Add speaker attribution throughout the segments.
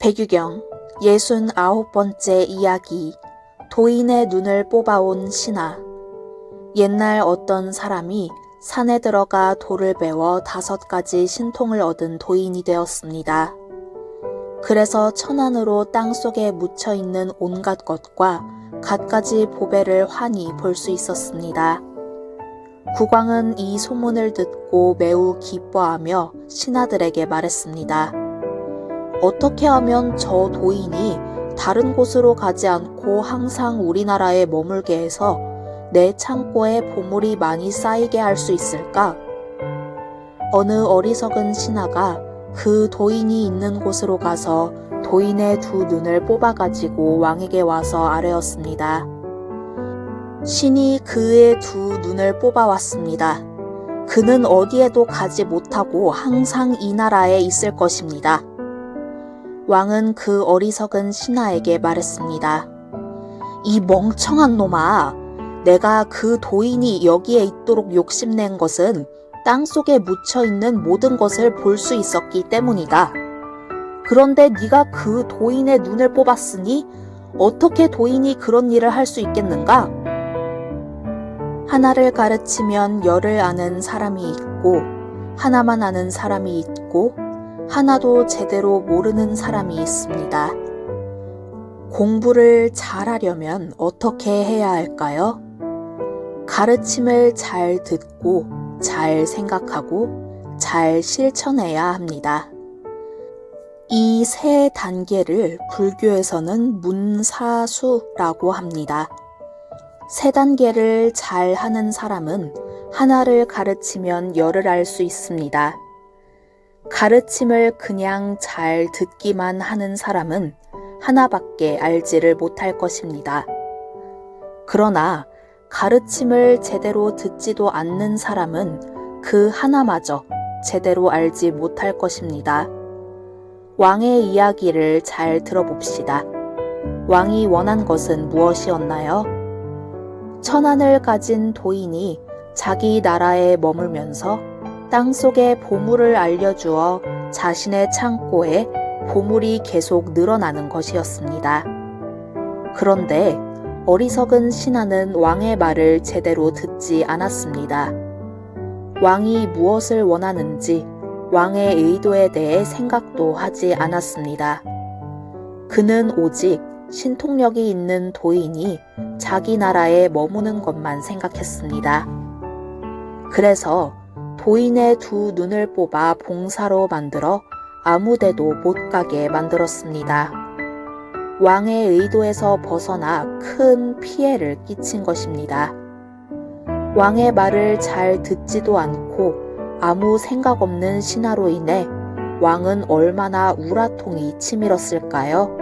Speaker 1: 배규경 예순 아홉 번째 이야기 도인의 눈을 뽑아온 신하 옛날 어떤 사람이 산에 들어가 돌을 베어 다섯 가지 신통을 얻은 도인이 되었습니다. 그래서 천안으로 땅 속에 묻혀 있는 온갖 것과 갖가지 보배를 환히 볼 수 있었습니다. 국왕은 이 소문을 듣고 매우 기뻐하며 신하들에게 말했습니다. 어떻게 하면 저 도인이 다른 곳으로 가지 않고 항상 우리나라에 머물게 해서 내 창고에 보물이 많이 쌓이게 할 수 있을까? 어느 어리석은 신하가 그 도인이 있는 곳으로 가서 도인의 두 눈을 뽑아가지고 왕에게 와서 아뢰었습니다. 신이 그의 두 눈을 뽑아왔습니다. 그는 어디에도 가지 못하고 항상 이 나라에 있을 것입니다. 왕은 그 어리석은 신하에게 말했습니다. 이 멍청한 놈아, 내가 그 도인이 여기에 있도록 욕심낸 것은 땅 속에 묻혀 있는 모든 것을 볼 수 있었기 때문이다. 그런데 네가 그 도인의 눈을 뽑았으니 어떻게 도인이 그런 일을 할 수 있겠는가? 하나를 가르치면 열을 아는 사람이 있고 하나만 아는 사람이 있고 하나도 제대로 모르는 사람이 있습니다. 공부를 잘하려면 어떻게 해야 할까요? 가르침을 잘 듣고 잘 생각하고 잘 실천해야 합니다. 이 세 단계를 불교에서는 문사수라고 합니다. 세 단계를 잘 하는 사람은 하나를 가르치면 열을 알 수 있습니다. 가르침을 그냥 잘 듣기만 하는 사람은 하나밖에 알지를 못할 것입니다. 그러나 가르침을 제대로 듣지도 않는 사람은 그 하나마저 제대로 알지 못할 것입니다. 왕의 이야기를 잘 들어봅시다. 왕이 원한 것은 무엇이었나요? 천안을 가진 도인이 자기 나라에 머물면서 땅 속의 보물을 알려주어 자신의 창고에 보물이 계속 늘어나는 것이었습니다. 그런데 어리석은 신하는 왕의 말을 제대로 듣지 않았습니다. 왕이 무엇을 원하는지 왕의 의도에 대해 생각도 하지 않았습니다. 그는 오직 신통력이 있는 도인이 자기 나라에 머무는 것만 생각했습니다. 그래서 도인의 두 눈을 뽑아 봉사로 만들어 아무데도 못 가게 만들었습니다. 왕의 의도에서 벗어나 큰 피해를 끼친 것입니다. 왕의 말을 잘 듣지도 않고 아무 생각 없는 신하로 인해 왕은 얼마나 우라통이 치밀었을까요?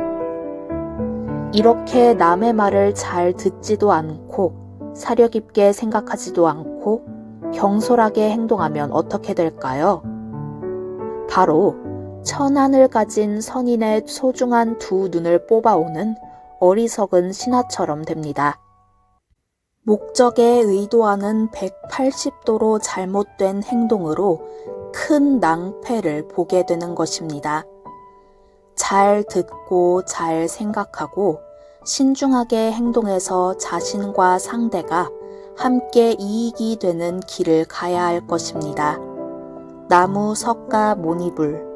Speaker 1: 이렇게 남의 말을 잘 듣지도 않고 사려 깊게 생각하지도 않고 경솔하게 행동하면 어떻게 될까요? 바로 천안을 가진 선인의 소중한 두 눈을 뽑아오는 어리석은 신하처럼 됩니다. 목적에 의도하는 180도로 잘못된 행동으로 큰 낭패를 보게 되는 것입니다. 잘 듣고 잘 생각하고 신중하게 행동해서 자신과 상대가 함께 이익이 되는 길을 가야 할 것입니다. 나무 석가 모니불